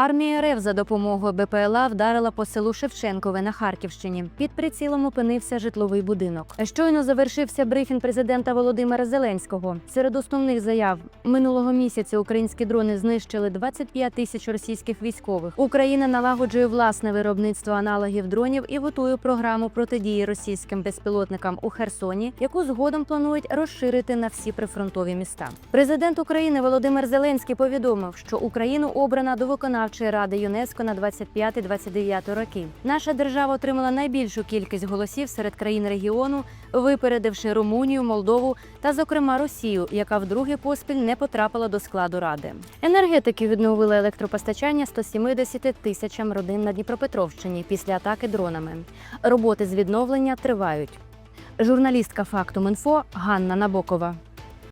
Армія РФ за допомогою БПЛА вдарила по селу Шевченкове на Харківщині. Під прицілом опинився житловий будинок. Щойно завершився брифінг президента Володимира Зеленського. Серед основних заяв минулого місяця українські дрони знищили 25 тисяч російських військових. Україна налагоджує власне виробництво аналогів дронів і готує програму протидії російським безпілотникам у Херсоні, яку згодом планують розширити на всі прифронтові міста. Президент України Володимир Зеленський повідомив, що Україну обрана до виконавчої ради ЮНЕСКО на 25-29 роки. Наша держава отримала найбільшу кількість голосів серед країн регіону, випередивши Румунію, Молдову та, зокрема, Росію, яка вдруге поспіль не потрапила до складу ради. Енергетики відновили електропостачання 170 тисячам родин на Дніпропетровщині після атаки дронами. Роботи з відновлення тривають. Журналістка Фактум інфо Ганна Набокова.